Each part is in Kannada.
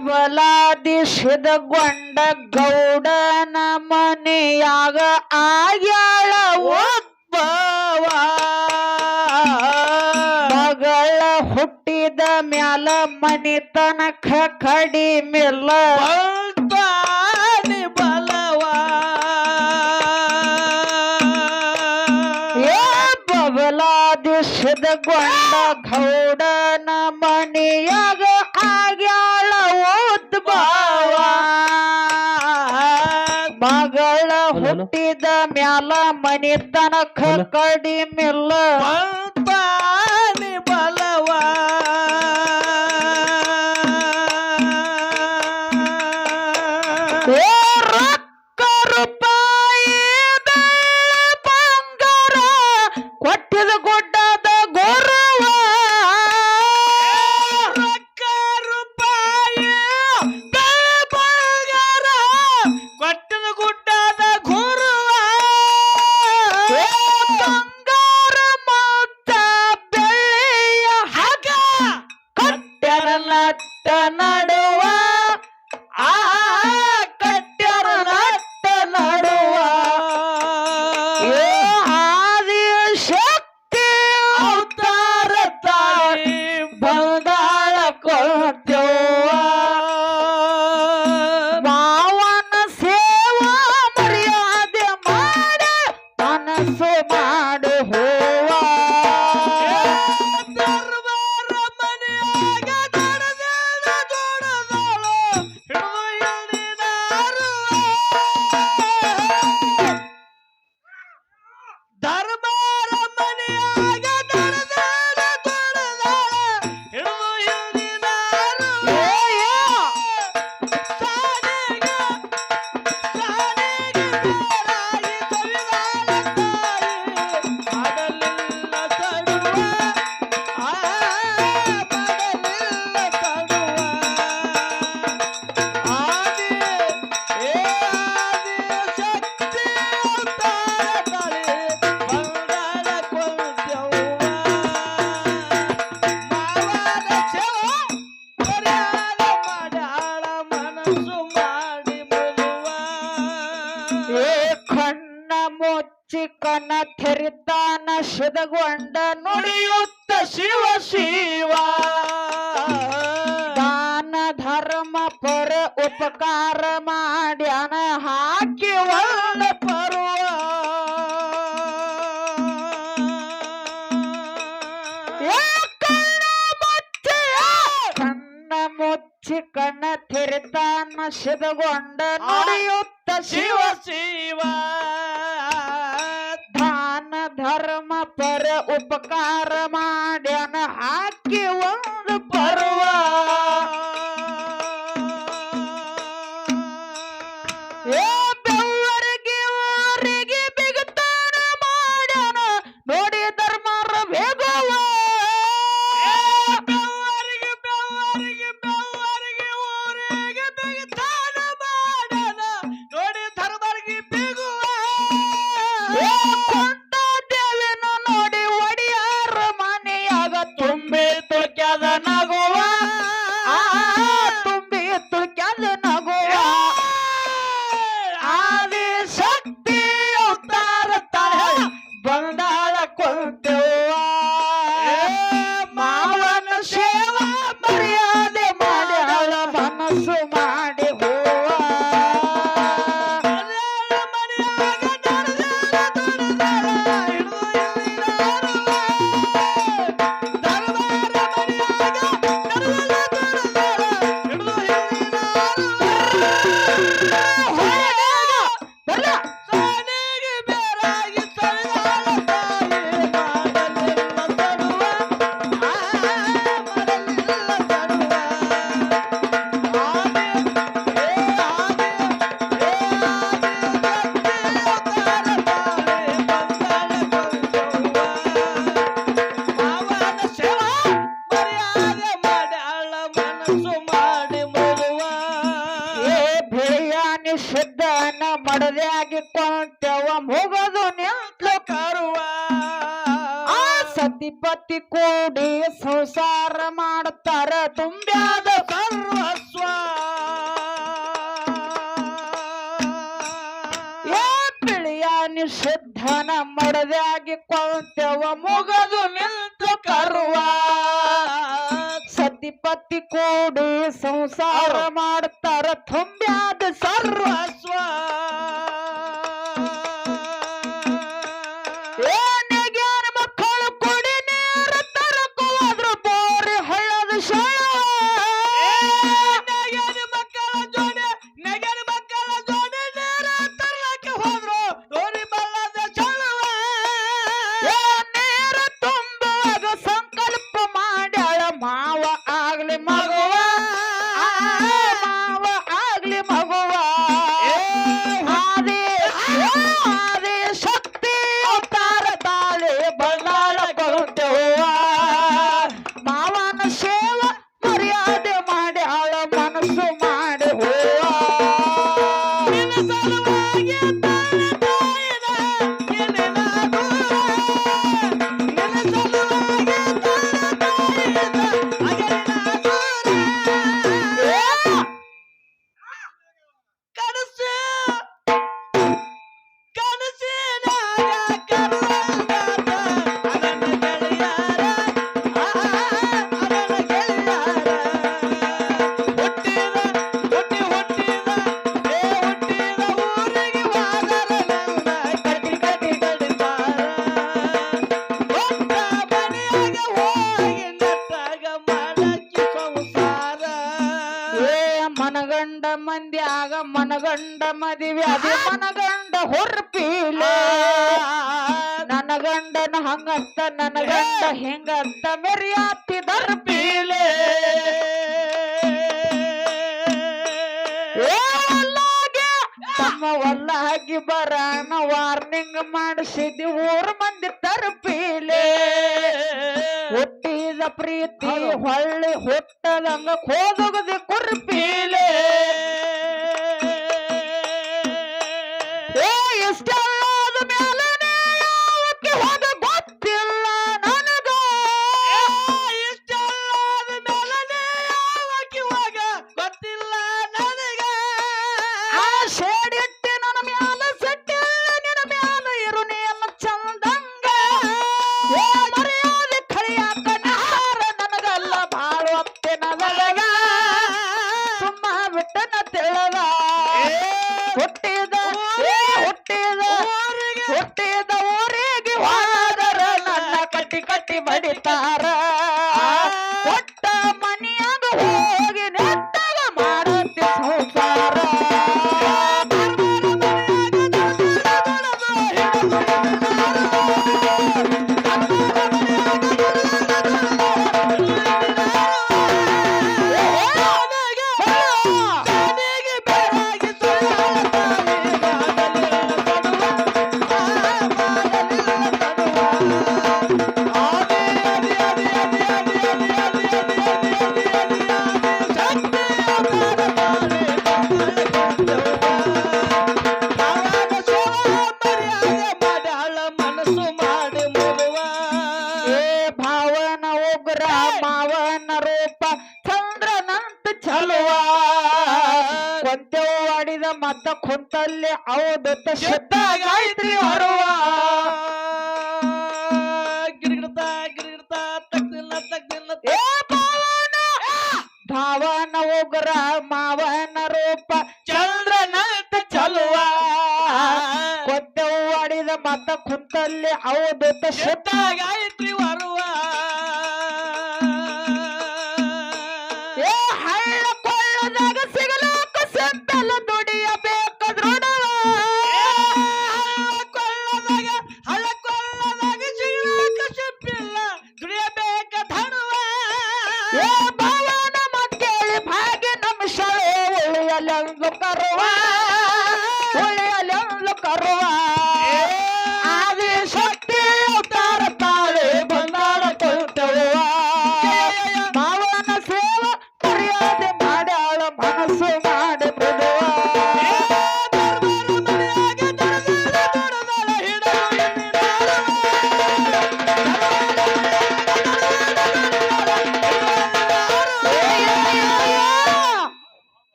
ಬಲಾದಿಸಿದ ಗೊಂಡ ಗೌಡನ ಮನೆಯಾಗ ಆಗ್ಯಾಳ ಒಬ್ಬವ. ಮಗಳ ಹುಟ್ಟಿದ ಮ್ಯಾಲ ಮನಿತನಕ ಕಡಿಮಿಲ್ಲ ಬಲಾದಿಸಿದ ಗೊಂಡ ಗೌಡನ ಮನೆಯಾಗ ಮಗಳ ಹುಟ್ಟಿದ ಮ್ಯಾಲ ಮನಿತನಕ ಕಡಿಮಿಲ್ಲ. ಪರ ಉಪಕಾರ ಮಾಡ್ಯಾನ ಹಾಕಿ ಒಳ್ಳ ಪರುವ. ಕಣ್ಣ ಮುಚ್ಚಿ ಕಣ್ಣ ತಿರುತಾನ ಸಿದಗೊಂಡ ನುಡಿಯುತ್ತ ಶಿವ ಶಿವ ದಾನ ಧರ್ಮ ಪರ ಉಪಕಾರ ಮಾಡ್ಯಾನ ಹಾಕಿ ಒಂದು ಪರ್ವ. ಅಧಿಪತಿ ಕೂಡಿ ಸಂಸಾರ ಮಾಡುತ್ತಾರೆ ತುಂಬ್ಯಾದ ಸರ್ವಸ್ವ ಏ ಬಿಳಿಯ ನಿಷಿದ್ಧನ ಕೊಳ್ತೇವ ಮುಗದು ನಿಂತು ಕರುವ. ಸತಿಪತಿ ಕೂಡಿ ಸಂಸಾರ ಮಾಡುತ್ತಾರೆ ತುಂಬ್ಯಾದ শোনো ನನಗಂಡ ನನ್ನ ನನಗಂಡನ ಹಂಗಂತ ನನಗಂಡ ಹೆಂಗಂತ ಮರ್ಯಾತಿ ದರ್ಪೀಲೆ. ಒಲ್ಲಾಗಿ ಬರ ವಾರ್ನಿಂಗ್ ಮಾಡಿಸಿದ್ದಿ ಊರ್ ಮಂದಿ ತರ್ಪೀಲೆ. ಹುಟ್ಟಿದ ಪ್ರೀತಿ ಹೊಳ್ಳಿ ಹುಟ್ಟದಂಗ ಕೋದುಗದಿ ಕುರ್ಪೀಲೆ. ಮತ್ತ ಕುಂತಲ್ಲಿ ಅವದತ್ತ ಶಬ್ದ ಗಾಯತ್ರಿ ಹೊರುವ ಧಾವನ ಉಗ್ರ ಮಾವನ ರೂಪ ಚಂದ್ರನಾಥ ಚಲುವ. ಕೊತ್ತೆ ಆಡಿದ ಮತ್ತ ಕುಂತಲ್ಲಿ ಅವದತ್ತ ಶಬ್ದ ಗಾಯತ್ರಿ ಹೊರುವ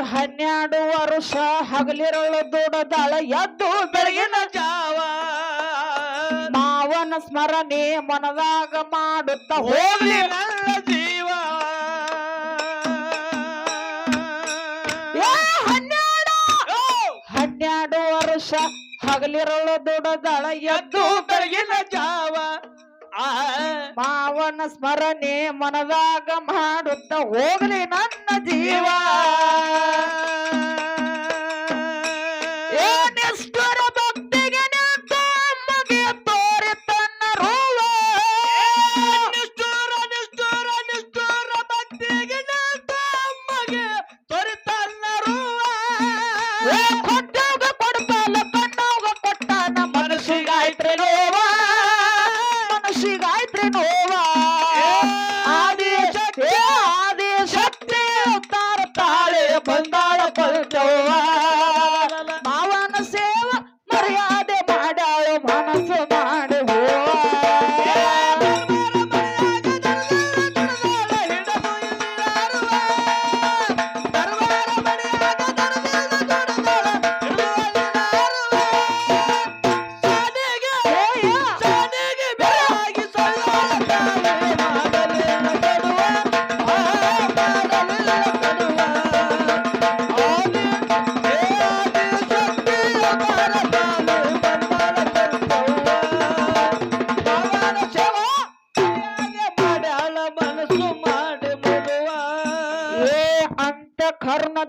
ಹನ್ನೆರಡು ವರ್ಷ ಹಗಲಿರಳು ದುಡದಳ ಎದ್ದು ಬೆಳಗಿನ ಜಾವ. ಮಾವನ ಸ್ಮರಣೆ ಮನದಾಗ ಮಾಡುತ್ತ ಹೋಗ್ಲಿ ನನ್ನ ಜೀವ. ಹನ್ನೆರಡು? ಹನ್ನೆರಡು ವರ್ಷ ಹಗಲಿರಳು ದುಡದಳ ಎದ್ದು ಬೆಳಗಿನ ಜಾವ. ಮಾವನ ಸ್ಮರಣೆ ಮನದಾಗ ಮಾಡುತ್ತ ಹೋಗ್ಲಿ ನನ್ನ ಜೀವ. ভাঙছে না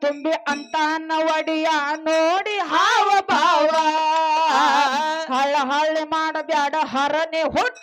ತುಂಬಿ ಅಂತ ಒಡಿಯ ನೋಡಿ ಹಾವ ಭಾವ. ಹಳ್ಳ ಹಳ್ಳಿ ಮಾಡಬ್ಯಾಡ ಹರನೆ ಹುಟ್ಟ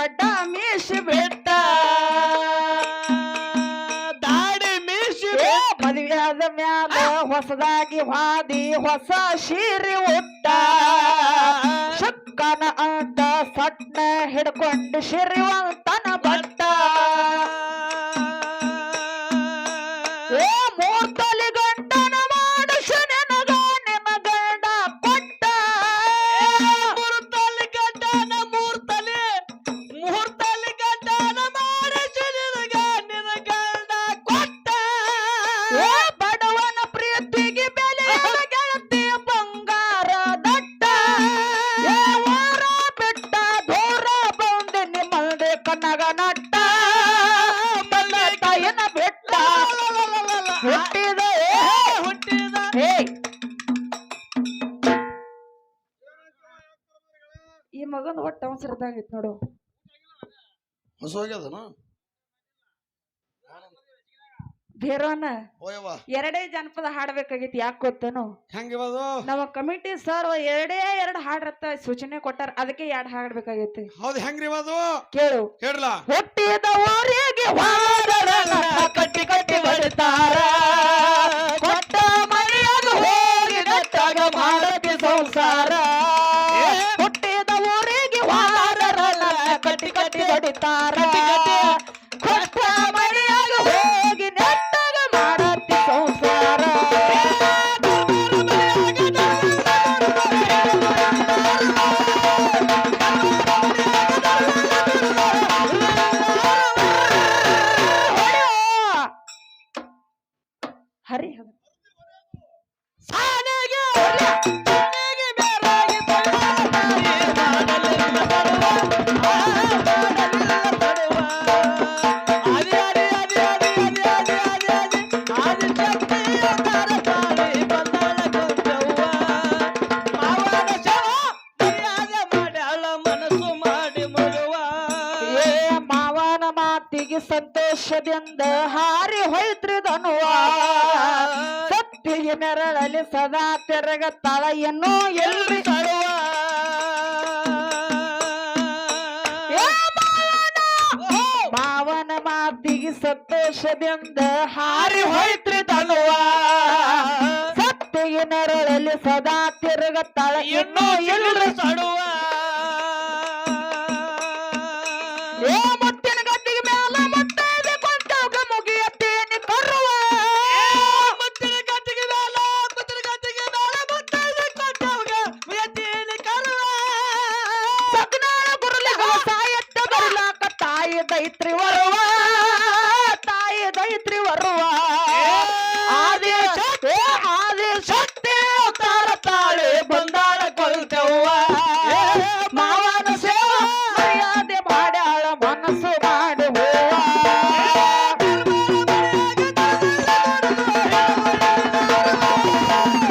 ಖಡ್ಡ ಮೀಸಿ ಬೆಟ್ಟ. ದಾಡಿ ಮೀಸಿ ಆದ ಮ್ಯಾಲ ಹೊಸದಾಗಿ ಹಾದಿ ಹೊಸ ಶೀರಿ ಉಟ್ಟ. ಶಕ್ಕನ ಅಂತ ಸಟ್ಟ ಹಿಡ್ಕೊಂಡು ಶಿರಿವಂತ ಹೊಸದಾಗೈತೆ ನೋಡು. ಎರಡೇ ಜನಪದ ಹಾಡ್ಬೇಕಾಗಿತ್ತು ಯಾಕೆ ಗೊತ್ತೇನು? ನಮ್ಮ ಕಮಿಟಿ ಸರ್ ಎರಡೇ ಎರಡು ಹಾಡ್ರತ್ತ ಸೂಚನೆ ಕೊಟ್ಟಾರ ಅದಕ್ಕೆ ಎರಡು ಹಾಡ್ಬೇಕಾಗೈತಿ ಹೆಂಗ್ರಿ ಕೇಳು. ಊರಿಗೆ ಕಟ್ಟಿ ಕಟ್ಟಿ ಬರ್ತಾರ ಹೊಡಿತಾರ ಹಾರಿ ಹೋಯ್ತ್ರಿ ಧನುವ ಸತ್ತಿಗೆ ಮೆರಳಲಿ ಸದಾ ತಿರುಗತ್ತಾಳ ಇನ್ನೂ ಎಲ್ರಿ ತಳುವ. ಮಾವನ ಮಾತಿಗೆ ಸಂತೋಷದಿಂದ ಹಾರಿ ಹೋಯ್ತ್ರಿ ಧನುವ ಸತ್ತಿಗೆ ಮೆರಳಲಿ ಸದಾ ತಿರುಗತ್ತಾಳ ಇನ್ನೂ ಎಲ್ರಿ ತಡುವ